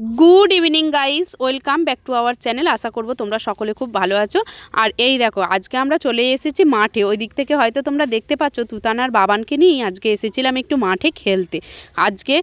Good evening guys, welcome back to our channel. আশা করব তোমরা সকলে খুব ভালো আছো। আর এই দেখো, আজকে আমরা চলে এসেছি মাঠে। ওই দিক থেকে হয়তো তোমরা দেখতে পাচ্ছ, তুতানার বাবানকে নিয়ে আজকে এসেছিলাম একটু মাঠে খেলতে। আজকে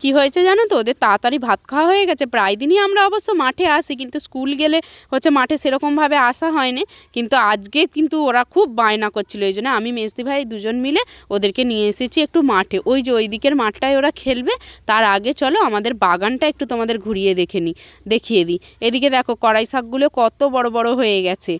কি হয়েছে জানো তো? ওদের তাড়াতাড়ি ভাত খাওয়া হয়ে গেছে। প্রায় দিনই আমরা অবশ্য মাঠে আসি, কিন্তু স্কুল গেলে হচ্ছে মাঠে সেরকমভাবে আসা হয়নি। কিন্তু আজকে কিন্তু ওরা খুব বায়না করছিল, এই জন্য আমি, মেজদি ভাই দুজন মিলে ওদেরকে নিয়ে এসেছি একটু মাঠে। ওই যে ওই দিকের মাঠটায় ওরা খেলবে। তার আগে চলো আমাদের বাগানটা একটু তোমাদের ঘুরিয়ে দেখে নিই দেখিয়ে দিই। এদিকে দেখো কড়াই শাকগুলো কত বড় বড় হয়ে গেছে।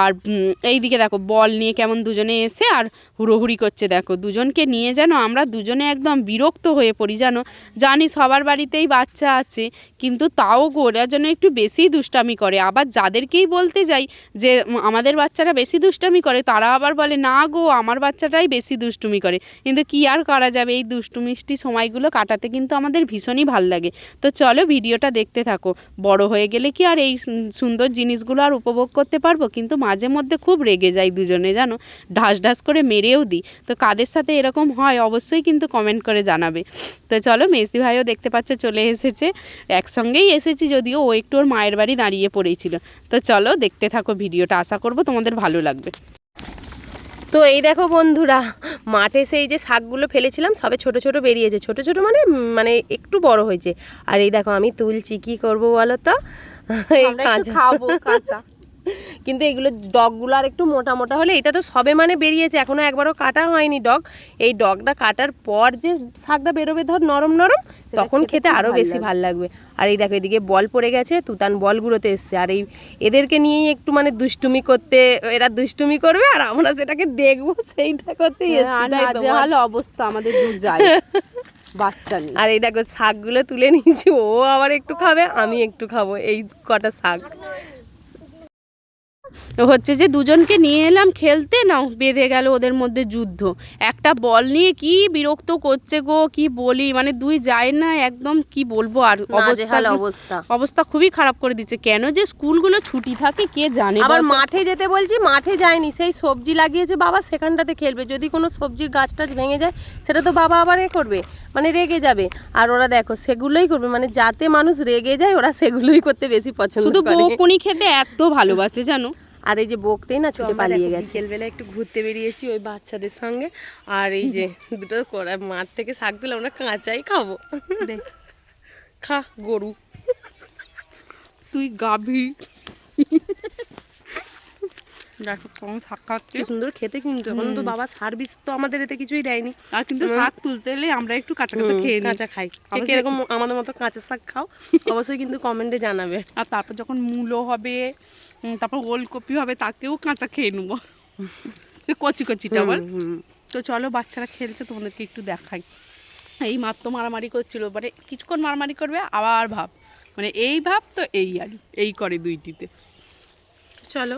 আর উম, এইদিকে দেখো বল নিয়ে কেমন দুজনে এসে আর হুড়োহুড়ি করছে। দেখো দুজনকে নিয়ে যেন আমরা দুজনে একদম বিরক্ত হয়ে পড়ি জানো। জানি সবার বাড়িতেই বাচ্চা আছে কিন্তু তাও গো ওরা যেন একটু বেশি দুষ্টামি করে। আবার যাদেরকেই বলতে যাই যে আমাদের বাচ্চারা বেশি দুষ্টামি করে তারা আবার বলে না গো আমার বাচ্চাটাই বেশি দুষ্টুমি করে। কিন্তু কি আর করা যাবে? এই দুষ্টুমিষ্টি সময়গুলো কাটাতে কিন্তু আমাদের ভীষণই ভালো লাগে। তো চলো ভিডিওটা দেখতে থাকো। বড় হয়ে গেলে কি আর এই সুন- সুন্দর জিনিসগুলো আর উপভোগ করতে পারব? কিন্তু মাঝে মধ্যে খুব রেগে যাই দুজনে, জানো? ঢাস ঢাস করে মেরেও দিই। তো কাদের সাথে এরকম হয় অবশ্যই কিন্তু কমেন্ট করে জানাবে। তো চলো, মেজদি ভাইও দেখতে পাচ্ছ চলে এসেছে। একসঙ্গেই এসেছি যদিও ও একটু ওর মায়ের বাড়ি দাঁড়িয়ে পড়েছিল। তো চলো, দেখতে থাকো ভিডিওটা। আশা করব তোমাদের ভালো লাগবে। তো এই দেখো বন্ধুরা মাঠে সেই যে শাকগুলো ফেলেছিলাম সবে ছোট ছোট বেরিয়েছে। ছোট ছোট মানে মানে একটু বড় হয়েছে। আর এই দেখো আমি তুলছি কি করব বলো তো? এই কাঁচা। খাব কাঁচা। কিন্তু এগুলো ডগগুলো আর একটু মোটা মোটা হলে এটা তো সবে মানে বেরিয়েছে এখনও একবারও কাটা হয়নি ডগ। এই ডগটা কাটার পর যে শাকটা বেরোবে ধর নরম নরম তখন খেতে খেতে খুব আরও ভালো বেশি ভালো লাগবে। আর এই দেখো এদিকে বল পড়ে গেছে তুতান বলগুলোতে এসছে। আর এই এদেরকে নিয়েই একটু মানে দুষ্টুমি করতে এরা দুষ্টুমি করবে আর আমরা সেটাকে দেখব সেইটা করতে বল? নাজেহাল অবস্থা আমাদের দু যায়। বাচ্চা নিয়ে। আর এই দেখো শাকগুলো তুলে নিয়েছি ও আবার একটু খাবে আমি একটু খাব এই কটা শাক। হচ্ছে যে দুজনকে নিয়ে এলাম খেলতে নাও বেঁধে গেল ওদের মধ্যে যুদ্ধ। একটা বল নিয়ে কি বিরক্ত করছে গো কি বলি? মানে দুই যায় না একদম কি বলব? আর অবস্থা অবস্থা। খুবই খারাপ করে দিচ্ছে। কেন যে স্কুলগুলো ছুটি থাকে কে জানে আবার মাঠে যেতে বলছি মাঠে যায়নি। সেই সবজি লাগিয়েছে বাবা সেখানটাতে খেলবে। যদি কোনো সবজির গাছ টাছ ভেঙে যায় সেটা তো বাবা আবার এ করবে। মানে রেগে যাবে। আর ওরা দেখো সেগুলোই করবে। মানে যাতে মানুষ রেগে যায় ওরা সেগুলোই করতে বেশি পছন্দ শুধু বকুনি খেতে এত ভালোবাসে জানো? আর এই যে বকতেই না ছুটে পালিয়ে গেছে। বিকেলবেলা একটু ঘুরতে বেরিয়েছি ওই বাচ্চাদের সঙ্গে। আর এই যে দুটো করা মাঠ থেকে শাক দিলে আমরা কাঁচাই খাব। খা গরু। তুই গাভী দেখো কেমন শাক খাচ্ছে কি? সুন্দর খেতে কিন্তু। এখন তো বাবা সার্ভিস তো আমাদের এতে কিছুই দেয়নি। আর কিন্তু শাক তুলতে এলে আমরা একটু কাঁচা কাঁচা খেয়ে কাঁচা খাই। কীরকম আমাদের মতো কাঁচা শাক খাও। অবশ্যই কিন্তু কমেন্টে জানাবে। আর তারপর যখন মূলো হবে তারপর ওলকপি হবে তাকেও কাঁচা খেয়ে নেব। কচি কচিটা হুম, তো চলো বাচ্চারা খেলছে তোমাদেরকে একটু দেখাই। এই মাত্র মারামারি করছিল মানে কিছুক্ষণ মারামারি করবে আবার ভাব। মানে এই ভাব তো এই আর এই করে দুইটিতে। চলো।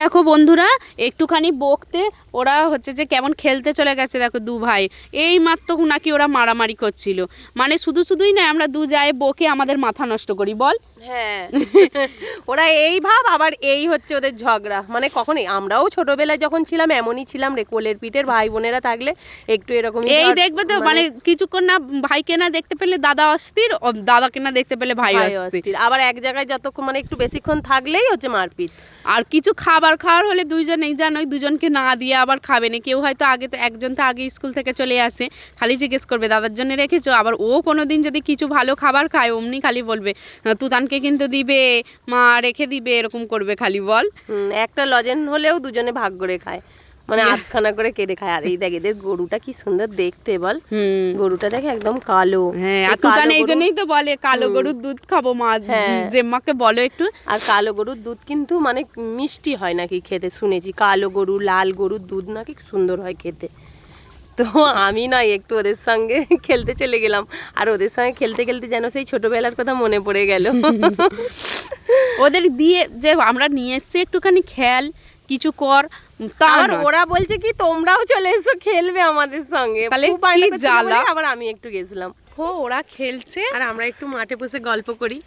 দেখো বন্ধুরা একটুখানি বকতে ওরা হচ্ছে যে কেমন খেলতে চলে গেছে দেখো দু ভাই। এই মাত্র নাকি ওরা মারামারি করছিল। মানে শুধু শুধুই না আমরা দু যায় বকে আমাদের মাথা নষ্ট করি বল। হ্যাঁ। ওরা এই ভাব আবার এই হচ্ছে ওদের ঝগড়া। মানে কখনই আমরাও ছোটবেলায় যখন ছিলাম এমনই ছিলাম রে কোলের পিঠের ভাই বোনেরা থাকলে একটু এরকম এই দেখবে তো মানে কিছুক্ষণ না ভাইকে না দেখতে পেলে দাদা অস্থির দাদাকে না দেখতে পেলে ভাই অস্থির। আবার এক জায়গায় যতক্ষণ মানে একটু বেশিক্ষণ থাকলেই হচ্ছে মারপিট। আর কিছু খাবার খাওয়ার হলে দুইজন দুইজনেই জানোই দুজনকে না দিয়ে আবার খাবে না। কেউ হয়তো আগে তো একজন তো আগে স্কুল থেকে চলে আসে, খালি জিজ্ঞেস করবে, দাদার জন্য রেখেছো? আবার ও কোনো দিন যদি কিছু ভালো খাবার খায়, অমনি খালি বলবে, তুতানকে কিন্তু দিবে, মা রেখে দিবে, এরকম করবে খালি বল। একটা লজেন হলেও দুজনে ভাগ করে খায়। মানে আধখানা করে কেটে খায়। আর এই দেখ এদের গরুটা কি সুন্দর দেখতে বল। গরুটা দেখে একদম কালো। হ্যাঁ আর এই জন্যই তো বলে কালো গরুর দুধ খাব মা। হ্যাঁ। জেম্মাকে বলো একটু। আর কালো গরুর দুধ কিন্তু মানে মিষ্টি হয় নাকি খেতে? শুনেছি কালো গরু লাল গরুর দুধ নাকি সুন্দর হয় খেতে। তো আমি না একটু ওদের সঙ্গে খেলতে চলে গেলাম। আর ওদের সঙ্গে খেলতে খেলতে যেন সেই ছোটবেলার কথা মনে পড়ে গেল। ওদের দিয়ে যে আমরা নিয়ে এসছি একটুখানি খেল কিছু কর। তা আর ওরা বলছে কি তোমরাও চলে এসো খেলবে আমাদের সঙ্গে। তাহলে আবার আমি একটু গেছিলাম। দেখো ওরা খেলছে। আর আমরা একটু মাঠে বসে গল্প করি।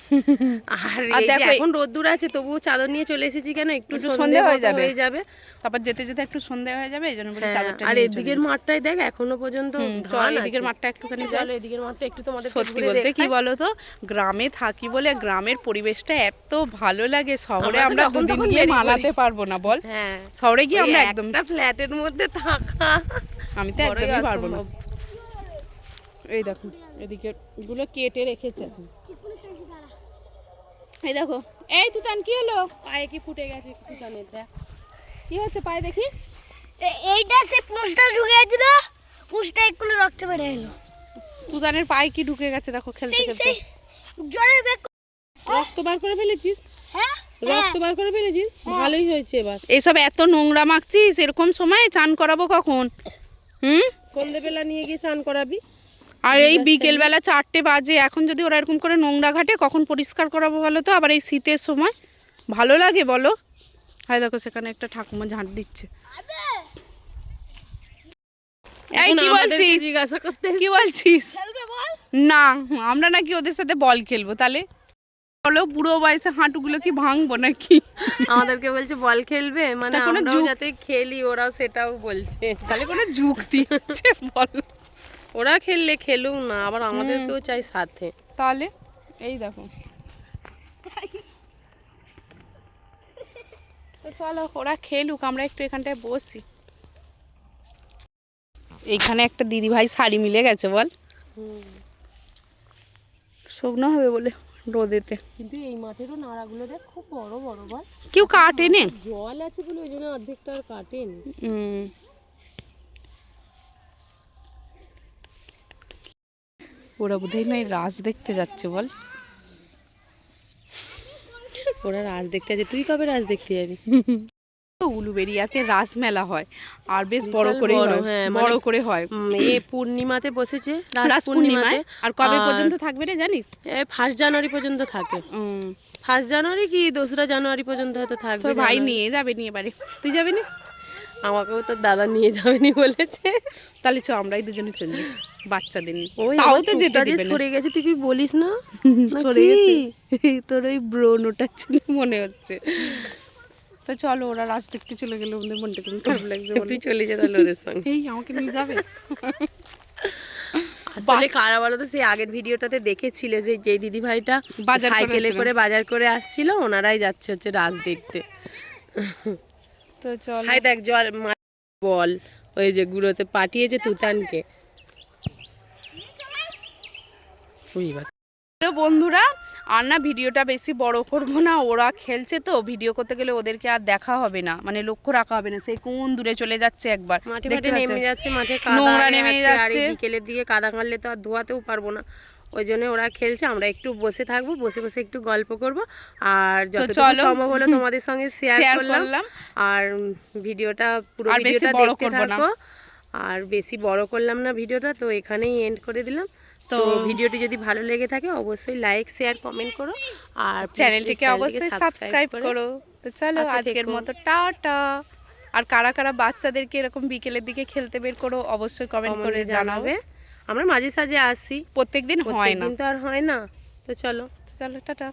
আর দেখো এখন রোদ্দুর আছে তবুও চাদর নিয়ে চলে এসেছি কেন? একটু সন্ধে হয়ে যাবে। হয়ে যাবে। তারপর যেতে যেতে একটু সন্ধে হয়ে যাবে এই জন্য বলে হ্যাঁ, চাদরটা আর এদিকের মাঠটাই দেখ এখনও পর্যন্ত চল এদিকের মাঠটা একটুখানি। চলো। এদিকের মাঠটা একটু তোমাদের সত্যি বলতে কি বলো তো গ্রামে থাকি বলে গ্রামের পরিবেশটা এত ভালো লাগে শহরে আমরা দুদিন গিয়ে মানাতে পারব না বল? হ্যাঁ। শহরে গিয়ে আমরা একদম ফ্ল্যাটের মধ্যে থাকা। আমি তো একদমই পারব না। এই দেখো এদিকে গুলো কেটে রেখেছে। এই দেখো এই তুতান কি হলো? পায়ে কি ফুটে গেছে জানে দেখ। কি হচ্ছে পায়ে দেখি? এইটা সে পুঁজটা ঢুকে গেছিল পুঁজটা একটু রক্ত বেড়ে এলো। তুতানের পায়ে কি ঢুকে গেছে দেখো খেলতে খেলতে। বেক রক্ত বার করে ফেলেছিস? হ্যাঁ রক্ত বার করে ফেলেছিস? ভালোই হয়েছে এবার। এইসব এত নোংরা মাখছিস এরকম সময় চান করাবো কখন? হুম? সন্ধেবেলা নিয়ে গিয়ে চান করাবি। আর এই বিকেল বেলা চারটে বাজে এখন যদি ওরা এরকম করে নোংরা ঘাটে কখন পরিষ্কার করাবো বলো তো? আবার এই শীতের সময় ভালো লাগে বলো? হাই দেখো সেখানে একটা ঠাকুমা ঝাঁট দিচ্ছে। এই কি বলছিস? জিজ্ঞাসা করতে কি বলছিস? না আমরা নাকি ওদের সাথে বল খেলব তাহলে? বলো বুড়ো বয়সে হাঁটুগুলো কি ভাঙবো নাকি? আমাদেরকে বলছে বল খেলবে মানে কোনো যাতে খেলি ওরাও সেটাও বলছে। তাহলে কোনো যুক্তি হচ্ছে বলো। ওরা খেললে খেলুক না আবার আমাদেরকেও চাই সাথে। তাহলে এই দেখো। তো চলো ওরা খেলুক আমরা একটু এখানটায় বসি। এইখানে একটা দিদি ভাই শাড়ি মিলে গেছে বল। শুকনো হবে বলে রোদেতে। কিন্তু এই মাঠেরও নাড়াগুলো দেখ খুব বড় বড় বল। কেউ কাটে নে জল আছে বলে ওই জন্য অর্ধেকটা আর কাটেনি। উম। ওরা বোধহয় নয় রাজ দেখতে যাচ্ছে বল। ওরা রাজ দেখতে আছে তুই কবে রাজ দেখতে যাবি? উলুবেরিয়াতে রাস মেলা হয়। আর বেশ বড় করে বড়, হ্যাঁ, বড় মানে- করে হয়। এ পূর্ণিমাতে বসেছে রাস পূর্ণিমায়। আর কবে পর্যন্ত থাকবে রে জানিস? ফার্স্ট জানুয়ারি পর্যন্ত থাকে। ফার্স্ট জানুয়ারি কি? দোসরা জানুয়ারি পর্যন্ত হয়তো থাকবে ভাই নিয়ে যাবে নিয়ে বাড়ি তুই যাবি না? আমাকেও তো দাদা নিয়ে যাবেনি বলেছে। তাহলে চ আমরাই দুজনে চলি বাচ্চাদের নিয়ে। ওই তাও তো যেতে দিবে সরে গেছে তুই কি বলিস না? সরে গেছে। তোর ওই ব্রোনোটা ছিল মনে হচ্ছে। তো চলো ওরা রাস দেখতে চলে গেলে আমাদের মনটা কেমন খারাপ লাগছে তুই চলে যা তাহলে ওদের সঙ্গে। এই আমাকে নিয়ে যাবে? আসলে কারা বলো তো সেই আগের ভিডিওটাতে দেখেছিল যে যে দিদি ভাইটা সাইকেলে করে বাজার করে আসছিল ওনারাই যাচ্ছে হচ্ছে রাজ দেখতে। তো চলো। হাই দেখ জল বল। ওই যে গুঁড়োতে পাঠিয়েছে তুতানকে। হ্যালো বন্ধুরা আর না ভিডিওটা বেশি বড় করব না ওরা খেলছে তো ভিডিও করতে গেলে ওদেরকে আর দেখা হবে না মানে লক্ষ্য রাখা হবে না সেই কোন দূরে চলে যাচ্ছে একবার। মাঠে নেমে যাচ্ছে মাঠে কাদা নোংরা নেমে যাচ্ছে। বিকেলের দিকে কাদা কাটলে তো আর ধোয়াতেও পারব না। ওই জন্য ওরা খেলছে আমরা একটু বসে থাকব বসে বসে একটু গল্প করব। আর যতটুকু সম্ভব হলো তোমাদের সঙ্গে শেয়ার করলাম। আর ভিডিওটা পুরো ভিডিওটা দেখতে থাকো। আর বেশি বড় করলাম না ভিডিওটা তো এখানেই এন্ড করে দিলাম। তো ভিডিওটি যদি ভালো লেগে থাকে অবশ্যই লাইক শেয়ার কমেন্ট করো। আর চ্যানেলটিকে অবশ্যই সাবস্ক্রাইব করো তো চলো আজকের। মতো টাটা। আর কারা কারা বাচ্চাদেরকে এরকম বিকেলের দিকে খেলতে বের করো অবশ্যই কমেন্ট করে জানাবে। আমরা মাঝে সাঝে আসি। প্রত্যেকদিন হয় না। প্রত্যেকদিন তো আর হয় না। তো চলো। চলো টাটা।